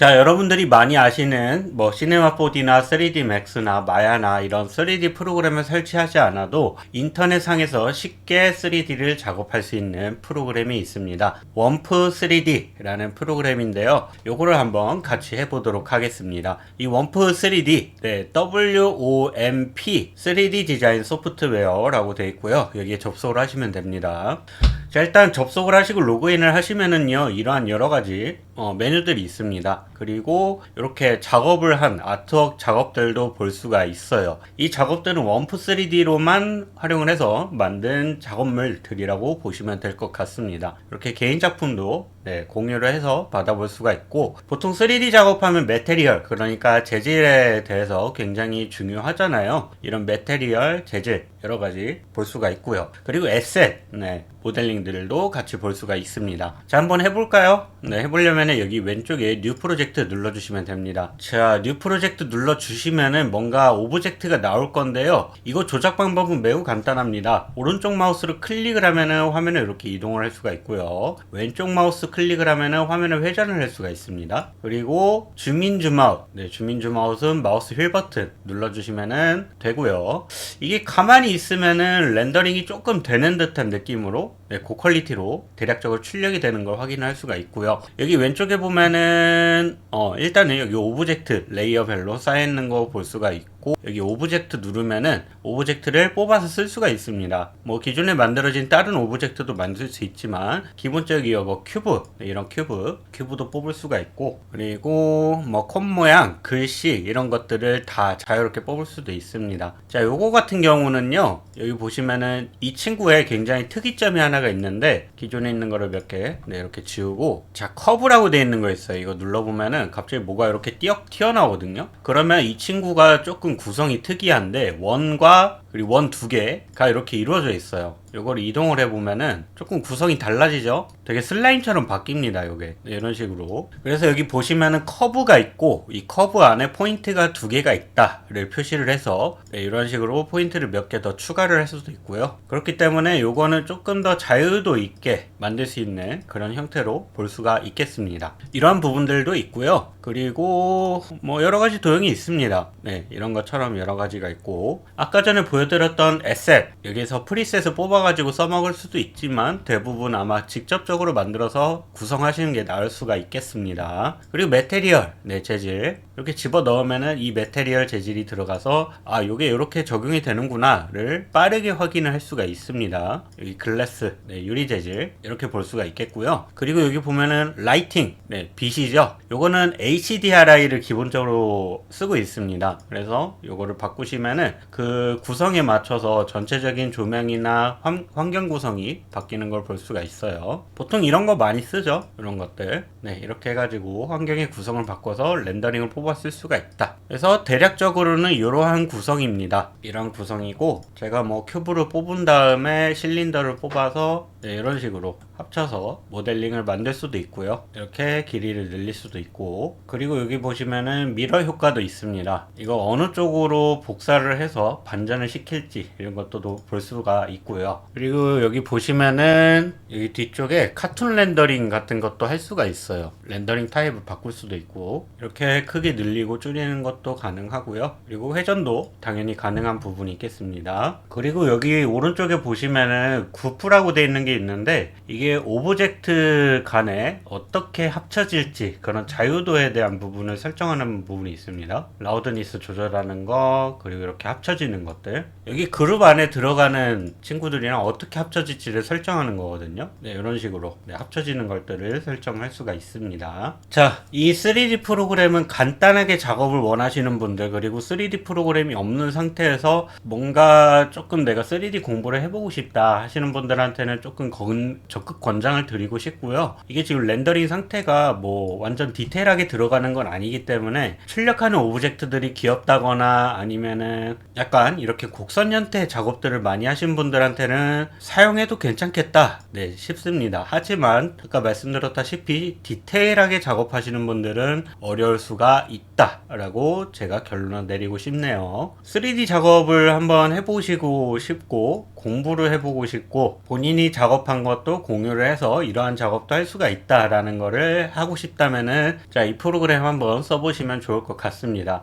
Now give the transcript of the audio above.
자, 여러분들이 많이 아시는 뭐 시네마 4D나 3D 맥스나 마야나 이런 3D 프로그램을 설치하지 않아도 인터넷 상에서 쉽게 3D를 작업할 수 있는 프로그램이 있습니다. 원프 3D라는 프로그램인데요. 요거를 한번 같이 해보도록 하겠습니다. 이 원프 3D, 네, WOMP 3D 디자인 소프트웨어라고 되어 있고요. 여기에 접속을 하시면 됩니다. 자, 일단 접속을 하시고 로그인을 하시면은요, 이러한 여러 가지 어, 메뉴들이 있습니다. 그리고 이렇게 작업을 한 아트웍 작업들도 볼 수가 있어요. 이 작업들은 원프 3D로만 활용을 해서 만든 작업물들이라고 보시면 될 것 같습니다. 이렇게 개인 작품도 네, 공유를 해서 받아볼 수가 있고 보통 3D 작업하면 메테리얼 그러니까 재질에 대해서 굉장히 중요하잖아요. 이런 메테리얼, 재질 여러 가지 볼 수가 있고요. 그리고 에셋 네, 모델링들도 같이 볼 수가 있습니다. 자, 한번 해볼까요? 네, 해보려면 여기 왼쪽에 뉴 프로젝트 눌러주시면 됩니다. 자, 뉴 프로젝트 눌러주시면은 뭔가 오브젝트가 나올 건데요. 이거 조작 방법은 매우 간단합니다. 오른쪽 마우스로 클릭을 하면은 화면을 이렇게 이동을 할 수가 있고요. 왼쪽 마우스 클릭을 하면은 화면을 회전을 할 수가 있습니다. 그리고 주민 줌아웃. 네, 주민 줌아웃은 마우스 휠 버튼 눌러주시면은 되고요. 이게 가만히 있으면은 렌더링이 조금 되는 듯한 느낌으로 네, 고퀄리티로 대략적으로 출력이 되는 걸 확인할 수가 있고요. 여기 왼쪽에 보면은 어, 일단은 여기 오브젝트 레이어별로 쌓여 있는 거 볼 수가 있고 여기 오브젝트 누르면은 오브젝트를 뽑아서 쓸 수가 있습니다. 뭐 기존에 만들어진 다른 오브젝트도 만들 수 있지만 기본적이요 뭐 큐브 네, 이런 큐브 큐브도 뽑을 수가 있고 그리고 뭐콘 모양 글씨 이런 것들을 다 자유롭게 뽑을 수도 있습니다. 자 요거 같은 경우는요 여기 보시면은 이 친구의 굉장히 특이점이 하나 가 있는데 기존에 있는 거를 몇 개 네, 이렇게 지우고 자 커브라고 되어 있는 거 있어요. 이거 눌러보면은 갑자기 뭐가 이렇게 띄어 튀어나오거든요. 그러면 이 친구가 조금 구성이 특이한데 원과 그리고 원 두 개가 이렇게 이루어져 있어요. 요걸 이동을 해보면은 조금 구성이 달라지죠? 되게 슬라임처럼 바뀝니다, 요게. 네, 이런 식으로. 그래서 여기 보시면은 커브가 있고, 이 커브 안에 포인트가 두 개가 있다를 표시를 해서, 네, 이런 식으로 포인트를 몇 개 더 추가를 할 수도 있고요. 그렇기 때문에 요거는 조금 더 자유도 있게 만들 수 있는 그런 형태로 볼 수가 있겠습니다. 이러한 부분들도 있고요. 그리고 뭐 여러 가지 도형이 있습니다. 네, 이런 것처럼 여러 가지가 있고, 아까 전에 보여 드렸던 에셋, 여기서 프리셋을 뽑아가지고 써먹을 수도 있지만 대부분 아마 직접적으로 만들어서 구성하시는 게 나을 수가 있겠습니다. 그리고 메테리얼, 네, 재질. 이렇게 집어 넣으면은 이 메테리얼 재질이 들어가서 아, 요게 이렇게 적용이 되는구나를 빠르게 확인을 할 수가 있습니다. 여기 글래스, 네, 유리 재질. 이렇게 볼 수가 있겠고요. 그리고 여기 보면은 라이팅, 네, 빛이죠. 요거는 HDRI를 기본적으로 쓰고 있습니다. 그래서 요거를 바꾸시면은 그 구성에 맞춰서 전체적인 조명이나 환, 환경 구성이 바뀌는 걸 볼 수가 있어요. 보통 이런 거 많이 쓰죠. 이런 것들. 네, 이렇게 해가지고 환경의 구성을 바꿔서 렌더링을 뽑 았을 수가 있다. 그래서 대략적으로는 이러한 구성입니다. 이런 구성이고 제가 뭐 큐브를 뽑은 다음에 실린더를 뽑아서 네, 이런 식으로 합쳐서 모델링을 만들 수도 있고요. 이렇게 길이를 늘릴 수도 있고 그리고 여기 보시면은 미러 효과도 있습니다. 이거 어느 쪽으로 복사를 해서 반전을 시킬지 이런 것도 볼 수가 있고요. 그리고 여기 보시면은 여기 뒤쪽에 카툰 렌더링 같은 것도 할 수가 있어요. 렌더링 타입을 바꿀 수도 있고 이렇게 크게 늘리고 줄이는 것도 가능하고요. 그리고 회전도 당연히 가능한 부분이 있겠습니다. 그리고 여기 오른쪽에 보시면은 구프라고 되어 있는 게 있는데 이게 오브젝트 간에 어떻게 합쳐질지 그런 자유도에 대한 부분을 설정하는 부분이 있습니다. 라우드니스 조절하는 거 그리고 이렇게 합쳐지는 것들 여기 그룹 안에 들어가는 친구들이랑 어떻게 합쳐질지를 설정하는 거거든요. 네, 이런 식으로 네, 합쳐지는 것들을 설정할 수가 있습니다. 자, 이 3D 프로그램은 간단하게 작업을 원하시는 분들 그리고 3D 프로그램이 없는 상태에서 뭔가 조금 내가 3D 공부를 해보고 싶다 하시는 분들한테는 조금 건, 권장을 드리고 싶고요. 이게 지금 렌더링 상태가 뭐 완전 디테일하게 들어가는 건 아니기 때문에 출력하는 오브젝트들이 귀엽다거나 아니면은 약간 이렇게 곡선 형태 작업들을 많이 하신 분들한테는 사용해도 괜찮겠다 네 싶습니다. 하지만 아까 말씀드렸다시피 디테일하게 작업하시는 분들은 어려울 수가 있다라고 제가 결론을 내리고 싶네요. 3D 작업을 한번 해보시고 싶고 공부를 해보고 싶고 본인이 작업한 것도 공유를 해서 이러한 작업도 할 수가 있다라는 거를 하고 싶다면은 자 이 프로그램 한번 써보시면 좋을 것 같습니다.